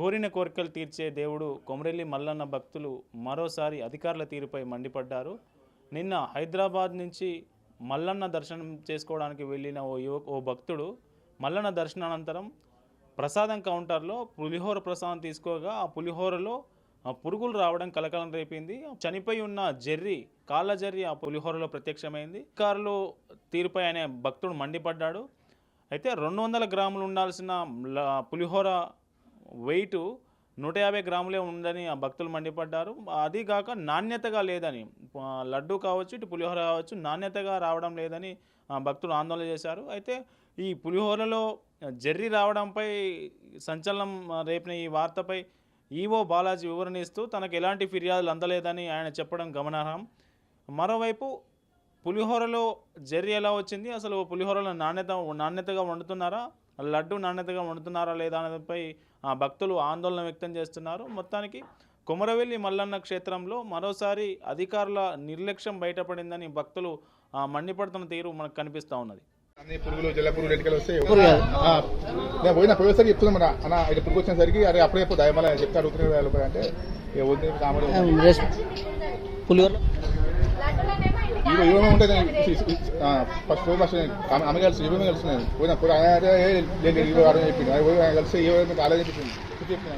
కోరిన కోరికలు తీర్చే దేవుడు కొమరెల్లి మల్లన్న భక్తులు మరోసారి అధికారుల తీరుపై మండిపడ్డారు. నిన్న హైదరాబాద్ నుంచి మల్లన్న దర్శనం చేసుకోవడానికి వెళ్ళిన ఓ యువ ఓ భక్తుడు మల్లన్న దర్శనానంతరం ప్రసాదం కౌంటర్లో పులిహోర ప్రసాదం తీసుకోగా ఆ పులిహోరలో పురుగులు రావడం కలకలం రేపింది. చనిపోయి ఉన్న జెర్రి కాళ్ళ జెర్రి ఆ పులిహోరలో ప్రత్యక్షమైంది. కారులో తీరుపై అనే భక్తుడు మండిపడ్డాడు. అయితే రెండు వందల గ్రాములు ఉండాల్సిన పులిహోర వెయిట్ నూట యాభై గ్రాములే ఉందని ఆ భక్తులు మండిపడ్డారు. అది కాక నాణ్యతగా లేదని లడ్డు కావచ్చు ఇటు పులిహోర కావచ్చు నాణ్యతగా రావడం లేదని ఆ భక్తులు ఆందోళన చేశారు. అయితే ఈ పులిహోరలో జర్రి రావడంపై సంచలనం రేపిన ఈ వార్తపై ఈవో బాలాజీ వివరణ ఇస్తూ తనకు ఎలాంటి ఫిర్యాదులు అందలేదని ఆయన చెప్పడం గమనార్హం. మరోవైపు పులిహోరలో జెర్రీ ఎలా వచ్చింది? అసలు పులిహోరలో నాణ్యత నాణ్యతగా వండుతున్నారా? లడ్డు నాణ్యతగా వండుతున్నారా లేదా అనేదానిపై ఆ భక్తులు ఆందోళన వ్యక్తం చేస్తున్నారు. మొత్తానికి కొమరవెల్లి మల్లన్న క్షేత్రంలో మరోసారి అధికారుల నిర్లక్ష్యం బయటపడిందని భక్తులు మండిపడుతున్న తీరు మనకు కనిపిస్తూ ఉన్నది. అన్ని పురుగులు ఎటుకలు నేను పోయిన పోయేసరికి చెప్తున్నాం అన్న ఇటు పురుగు వచ్చేసరికి అరే అప్పుడే దయమల చెప్తే అడుగుతున్నారు వాళ్ళు అంటే వద్దు కామడి పులిహోర ఇవి ఇవే ఉంటుంది ఫస్ట్ పోయి ఫస్ట్ ఆమె కలిసి ఇవే కలిసి పోయిన. పోయి ఆయన చెప్పింది. పోయి ఆయన కలిసి ఇవే కాలేదని చెప్పింది చెప్పిన